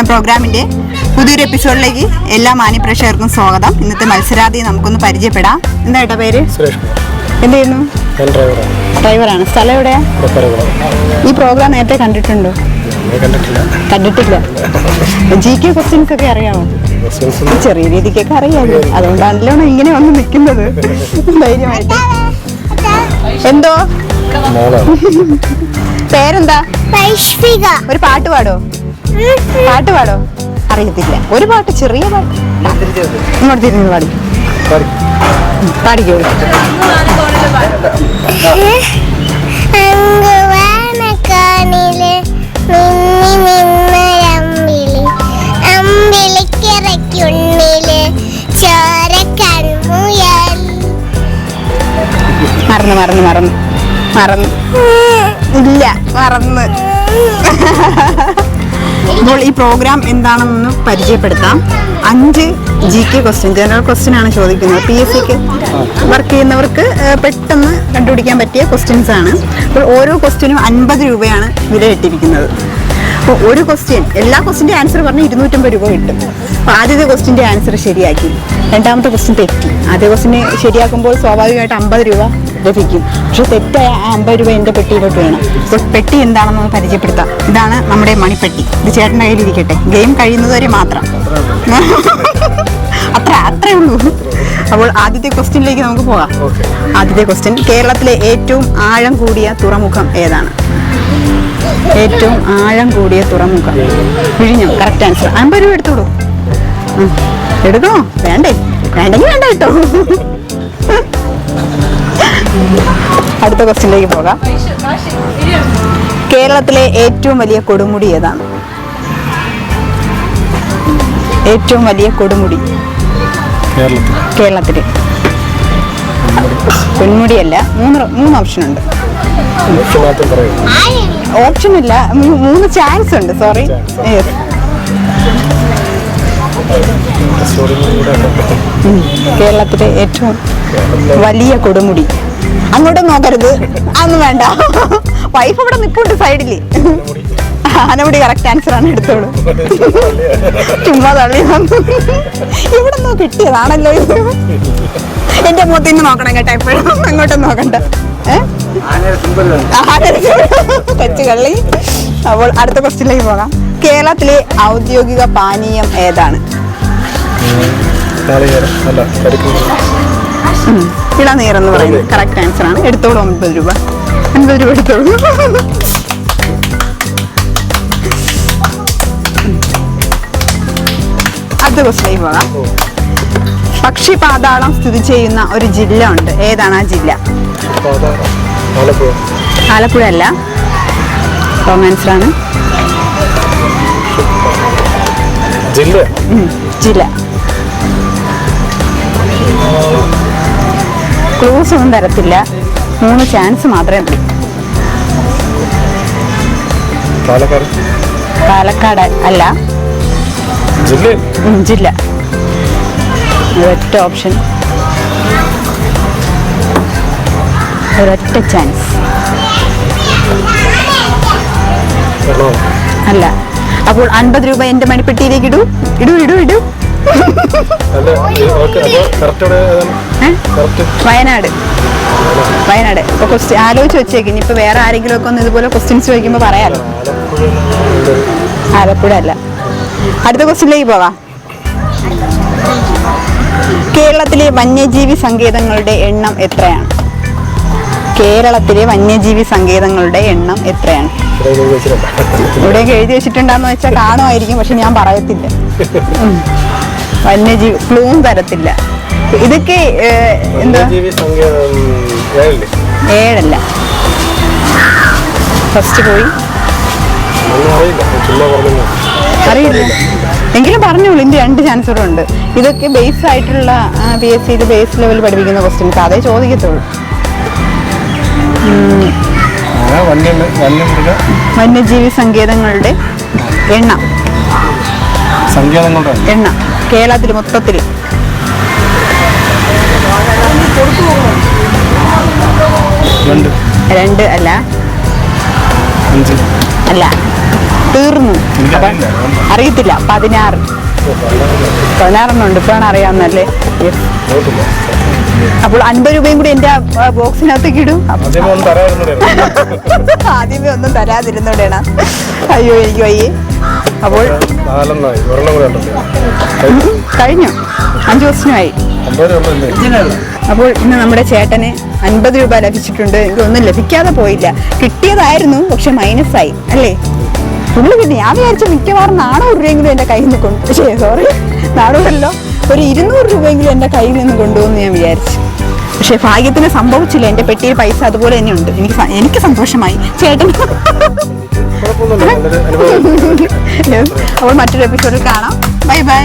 പുതിയൊരു എപ്പിസോഡിലേക്ക് എല്ലാ മാന്യപ്രേക്ഷകർക്കും സ്വാഗതം. ഇന്നത്തെ മത്സരാർത്ഥി നമുക്കൊന്ന് പരിചയപ്പെടാം. എന്താ ഏട്ടാ പേര്? എന്ത് ചെയ്യുന്നു ഡ്രൈവറാണ്. സ്ഥലം എവിടെയാ ഈ പ്രോഗ്രാം നേരത്തെ കണ്ടിട്ടുണ്ടോ? കണ്ടിട്ടില്ല. കണ്ടിട്ടില്ല. ജി കെ ക്വസ്റ്റ്യൻസ് ഒക്കെ അറിയാമോ ചെറിയ രീതിക്കൊക്കെ അറിയാമോ അതുകൊണ്ടാണല്ലോ ഇങ്ങനെ വന്ന് നിൽക്കുന്നത്. ധൈര്യമായിട്ട്. എന്തോ? പേരെന്താ? ഒരു പാട്ട് പാടോ? പാട്ട് പാടോ? അറിയത്തില്ല. ഒരു പാട്ട് ചെറിയ പാട്ട് ഇങ്ങോട്ട് തിരിഞ്ഞ് പാടി. പാടിക്കോ? മറന്നു മറന്നു മറന്നു. മറന്നു. ഇല്ല മറന്ന്. അപ്പോൾ ഈ പ്രോഗ്രാം എന്താണെന്ന് പരിചയപ്പെടുത്താം. അഞ്ച് G K question general question ആണ് ചോദിക്കുന്നത്. പി എസ് സിക്ക് വർക്ക് ചെയ്യുന്നവർക്ക് പെട്ടെന്ന് കണ്ടുപിടിക്കാൻ പറ്റിയ ക്വസ്റ്റ്യൻസ് ആണ്. അപ്പോൾ ഓരോ ക്വസ്റ്റ്യനും അൻപത് രൂപയാണ് വില ഇട്ടിരിക്കുന്നത് അപ്പോൾ ഒരു ക്വസ്റ്റ്യൻ എല്ലാ ക്വസ്റ്റിന്റെ ആൻസർ പറഞ്ഞാൽ ഇരുന്നൂറ്റമ്പത് രൂപ കിട്ടും. അപ്പോൾ ആദ്യത്തെ ക്വസ്റ്റിന്റെ ആൻസർ ശരിയാക്കി. രണ്ടാമത്തെ ക്വസ്റ്റ്യൻ തെറ്റി. ആദ്യ ക്വസ്റ്റിന് ശരിയാക്കുമ്പോൾ സ്വാഭാവികമായിട്ട് അമ്പത് രൂപ ലഭിക്കും. പക്ഷെ തെറ്റായ ആ അമ്പത് രൂപ എന്റെ പെട്ടിയിലോട്ട് വേണം. അപ്പോൾ പെട്ടി എന്താണെന്ന് പരിചയപ്പെടുത്താം. ഇതാണ് നമ്മുടെ മണിപ്പെട്ടി. ഇത് ചേട്ടന്റെ കയ്യിലിരിക്കട്ടെ. ഗെയിം കഴിയുന്നതുവരെ മാത്രം. അത്ര അത്രേ ഉള്ളൂ. അപ്പോൾ ആദ്യത്തെ ക്വസ്റ്റ്യനിലേക്ക് നമുക്ക് പോകാം. ആദ്യത്തെ ക്വസ്റ്റ്യൻ കേരളത്തിലെ ഏറ്റവും ആഴം കൂടിയ തുറമുഖം ഏതാണ്? ഏറ്റവും ആഴം കൂടിയ തുറമുഖം. വിഴിഞ്ഞം കറക്റ്റ് ആൻസർ അമ്പത് രൂപ എടുത്തോളൂ. എടുക്കണോ? വേണ്ടേ. വേണ്ടെങ്കിൽ വേണ്ട കേട്ടോ. അടുത്ത ക്വസ്റ്റ്യനിലേക്ക് പോകാം. കേരളത്തിലെ ഏറ്റവും വലിയ കൊടുമുടി ഏതാണ്? ഏറ്റവും വലിയ കൊടുമുടി. കേരളത്തിൽ പൊന്മുടിയല്ല മൂന്ന് മൂന്ന് ഓപ്ഷൻ ഉണ്ട് ഓപ്ഷൻ ഇല്ല മൂന്ന് ചാൻസ്. ഉണ്ട് സോറി. കേരളത്തിലെ ഏറ്റവും വലിയ കൊടുമുടി. അങ്ങോട്ടും നോക്കരുത്. അതൊന്നും വേണ്ട. വൈഫ് ഇവിടെ നിൽപ്പുണ്ട് സൈഡിൽ ആനമുടി കറക്റ്റ് ആൻസർ ആണ് എടുത്തോളൂ. ചുമ്മാ തള്ളി ഇവിടെ നിന്ന് കിട്ടിയതാണല്ലോ എന്റെ മുഖത്ത് നിന്ന് നോക്കണം കേട്ടോ എപ്പോഴും. അങ്ങോട്ടും നോക്കണ്ട. കൊച്ചുകള്ളി കൊച്ചു കള്ളി. അപ്പോൾ അടുത്ത ക്വസ്റ്റ്യനിലേക്ക് പോകാം. കേരളത്തിലെ ഔദ്യോഗിക പാനീയം ഏതാണ്? ഇളനീർ എന്ന് പറയുന്നത് കറക്റ്റ് ആൻസർ ആണ്. എടുത്തോളൂ അമ്പത് രൂപ. അൻപത് രൂപ എടുത്തോളൂ. ക്വസ്റ്റ്യനിലേക്ക് പോകാം പക്ഷി പാതാളം സ്ഥിതി ചെയ്യുന്ന ഒരു ജില്ല ഉണ്ട് ഏതാണ് ആ ജില്ല? ആലപ്പുഴ. അല്ല ആണ് ജില്ല ജില്ല. ക്ലൂസ് ഒന്നും തരത്തില്ല. മൂന്ന് ചാൻസ് മാത്രമേ ഉള്ളൂ. പാലക്കാട് അല്ല. ജില്ല? ഒരൊറ്റ ഓപ്ഷൻ. ഒരൊറ്റ ചാൻസ്. അല്ല. അപ്പോൾ അൻപത് രൂപ എന്റെ മണിപ്പെട്ടിയിലേക്ക് ഇടൂ. ഇടൂ ഇടൂ ഇടൂ. വയനാട്. വയനാട്. ഇപ്പൊ ക്വസ്റ്റ്യൻ ആലോചിച്ച് വെച്ചേക്ക്. ഇനിയിപ്പോ വേറെ ആരെങ്കിലും ഒക്കെ ഒന്ന് ഇതുപോലെ ക്വസ്റ്റ്യൻസ് ചോദിക്കുമ്പോ പറയാലോ. ആലപ്പുഴ അല്ല. അടുത്ത ക്വസ്റ്റ്യനിലേക്ക് പോവാം കേരളത്തിലെ വന്യജീവി സങ്കേതങ്ങളുടെ എണ്ണം എത്രയാണ്? കേരളത്തിലെ വന്യജീവി സങ്കേതങ്ങളുടെ എണ്ണം എത്രയാണ്? ഇവിടെ എഴുതി വെച്ചിട്ടുണ്ടാന്ന് വെച്ചാൽ കാണുമായിരിക്കും പക്ഷെ ഞാൻ പറയത്തില്ല. വന്യജീവി ക്ലൂവും തരത്തില്ല. ഇതൊക്കെ എന്താ? ഏഴില്ലേ? ഫസ്റ്റ് പോയി. അറിയില്ല. എങ്കിലും പറഞ്ഞോളൂ ഇതിന്റെ രണ്ട് ചാൻസ് കൂടെ ഉണ്ട്. ഇതൊക്കെ ബേസ് ആയിട്ടുള്ള പി എസ് സിയിൽ ബേസ് ലെവൽ പഠിപ്പിക്കുന്ന ക്വസ്റ്റ്യൻസ് അതേ ചോദിക്കത്തുള്ളൂ. വന്യജീവി സങ്കേതങ്ങളുടെ എണ്ണ. സങ്കേതങ്ങളുടെ എണ്ണം. കേരളത്തിൽ മൊത്തത്തിൽ രണ്ട്. അല്ല. അല്ല. തീർന്നു. അറിയത്തില്ല. പതിനാറ്. പതിനാറെണ്ണം ഉണ്ട് ഇപ്പോഴാണ് അറിയാവുന്നല്ലേ അപ്പോൾ അൻപത് രൂപയും കൂടി എന്റെ ബോക്സിനകത്തേക്ക് ഇടും. ആദ്യമേ ഒന്ന് തരാതിരുന്നോടേണ അയ്യോ എനിക്ക് വയ്യേ. അപ്പോൾ കഴിഞ്ഞു. അഞ്ചു അല്ലേ അപ്പോൾ ഇന്ന് നമ്മുടെ ചേട്ടന് അൻപത് രൂപ ലഭിച്ചിട്ടുണ്ട്. എനിക്ക് ഒന്നും ലഭിക്കാതെ പോയില്ല. കിട്ടിയതായിരുന്നു പക്ഷെ മൈനസ് ആയി. അല്ലേ? പുള്ളി കിട്ടി ഞാൻ വിചാരിച്ച മിക്കവാറും നാനൂറ് രൂപയെങ്കിലും എന്റെ കയ്യിൽ നിന്ന് കൊണ്ടു പക്ഷേ സോറി നാനൂറല്ലോ ഒരു ഇരുന്നൂറ് രൂപയെങ്കിലും എന്റെ കയ്യിൽ നിന്ന് കൊണ്ടുപോകുമെന്ന് ഞാൻ വിചാരിച്ചു. പക്ഷേ ഭാഗ്യത്തിന് സംഭവിച്ചില്ല. എന്റെ പെട്ടിയിൽ പൈസ അതുപോലെ തന്നെ ഉണ്ട്. എനിക്ക് എനിക്ക് സന്തോഷമായി. ചേട്ടൻ. അപ്പോൾ മറ്റൊരു എപ്പിസോഡിൽ കാണാം. Bye bye